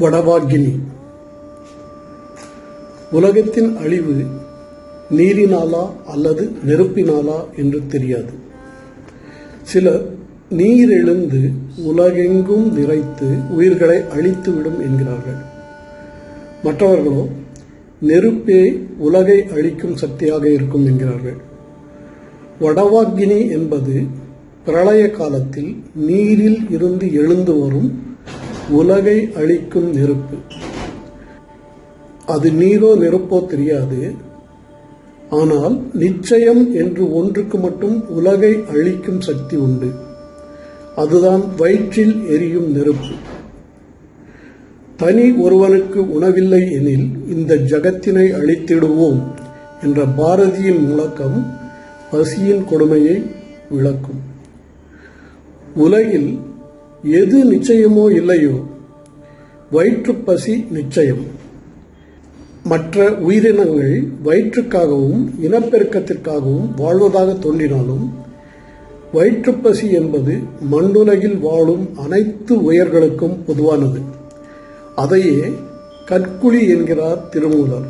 வடவாகினி உலகத்தின் அழிவு நீரினாலா அல்லது நெருப்பினாலா என்று தெரியாது. சிலர் நீர் எழுந்து உலகெங்கும் நிறைத்து உயிர்களை அழித்துவிடும் என்கிறார்கள். மற்றவர்களோ நெருப்பே உலகை அழிக்கும் சக்தியாக இருக்கும் என்கிறார்கள். வடவாக்கினி என்பது பிரளய காலத்தில் நீரில் இருந்து எழுந்து வரும் உலகை அழிக்கும் நெருப்பு. அது நீரோ நெருப்போ தெரியாது. ஆனால் நிச்சயம் என்று ஒன்றுக்கு மட்டும் உலகை அழிக்கும் சக்தி உண்டு. அதுதான் வயிற்றில் எரியும் நெருப்பு. தனி ஒருவனுக்கு உணவில்லை எனில் இந்த ஜகத்தினை அழித்திடுவோம் என்ற பாரதியின் முழக்கம் பசியின் கொடுமையை விளக்கும். உலகில் எது நிச்சயமோ இல்லையோ வயிற்றுப்பசி நிச்சயம். மற்ற உயிரினங்கள் வயிற்றுக்காகவும் இனப்பெருக்கத்திற்காகவும் வாழ்வதாக தோன்றினாலும் வயிற்றுப்பசி என்பது மண்ணுலகில் வாழும் அனைத்து உயர்களுக்கும் பொதுவானது. அதையே கற்குழி என்கிறார் திருமூலர்.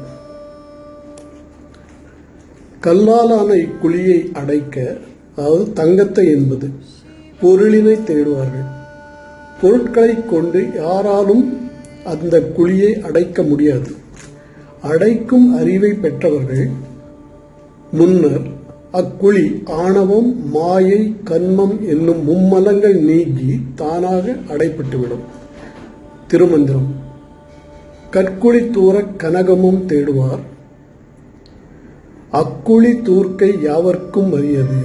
கல்லாலான இக்குழியை அடைக்க அதாவது தங்கத்தை என்பது பொருளினை தேடுவார்கள். பொருட்களை கொண்டு யாராலும் அந்த குழியை அடைக்க முடியாது. அடைக்கும் அறிவை பெற்றவர்கள் முன்னர் அக்குழி ஆணவம் மாயை கன்மம் என்னும் மும்மலங்கள் நீங்கி தானாக அடைப்பட்டுவிடும் திருமந்திரம். கற்குழி தூர கனகமும் தேடுவார். அக்குழி தூர்க்கை யாவர்க்கும் அறியது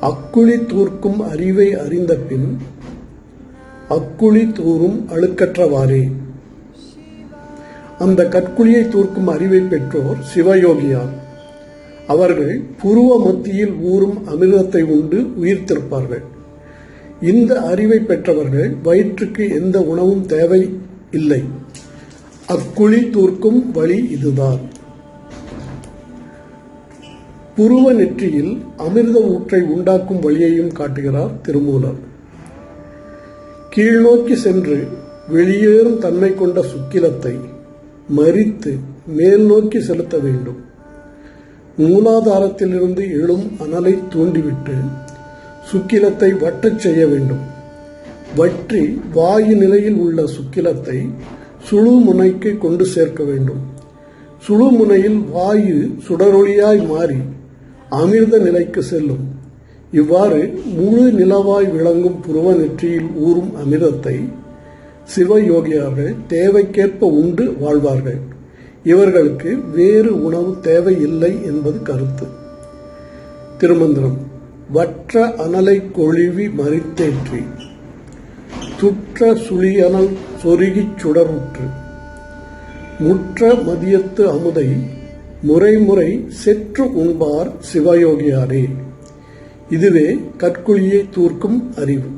அக்குழி தூர்க்கும் அறிவை அறிந்த பின் அக்குழி தூரும் அழுக்கற்றவாறே. அந்த கற்குழியை தூர்க்கும் அறிவை பெற்றோர் சிவயோகியார். அவர்கள் புருவ மத்தியில் ஊறும் அமிர்தத்தை உண்டு உயிர்த்திருப்பார்கள். இந்த அறிவை பெற்றவர்கள் வயிற்றுக்கு எந்த உணவும் தேவை இல்லை. அக்குழி தூர்க்கும் வழி இதுதான். புருவ நெற்றியில் அமிர்த ஊற்றை உண்டாக்கும் வழியையும் காட்டுகிறார் திருமூலர். கீழ்நோக்கி சென்று வெளியேறும் தன்மை கொண்ட சுக்கிலத்தை மறித்து மேல் நோக்கி செலுத்த வேண்டும். மூலாதாரத்திலிருந்து எழும் அனலை தூண்டிவிட்டு சுக்கிலத்தை வட்டச் செய்ய வேண்டும். வற்றி வாயு நிலையில் உள்ள சுக்கிலத்தை சுழு முனைக்கு கொண்டு சேர்க்க வேண்டும். சுழு முனையில் வாயு சுடரொளியாய் மாறி அமிர்த நிலைக்கு செல்லும். இவ்வாறு முழு நிலவாய் விளங்கும் புருவ நெற்றியில் ஊறும் அமிர்தத்தை சிவயோகியார்கள் தேவைக்கேற்ப உண்டு வாழ்வார்கள். இவர்களுக்கு வேறு உணவு தேவையில்லை என்பது கருத்து. திருமந்திரம். வற்ற அனலை கொழுவி மறித்தேற்றி. சுற்ற சுழியனல் சொருகிச் சுடருற்று. முற்ற மதியத்து அமுதை முறைமுறை செற்று உண்பார் சிவயோகியாரே. இதுவே கற்குழியை தூர்க்கும் அறிவு.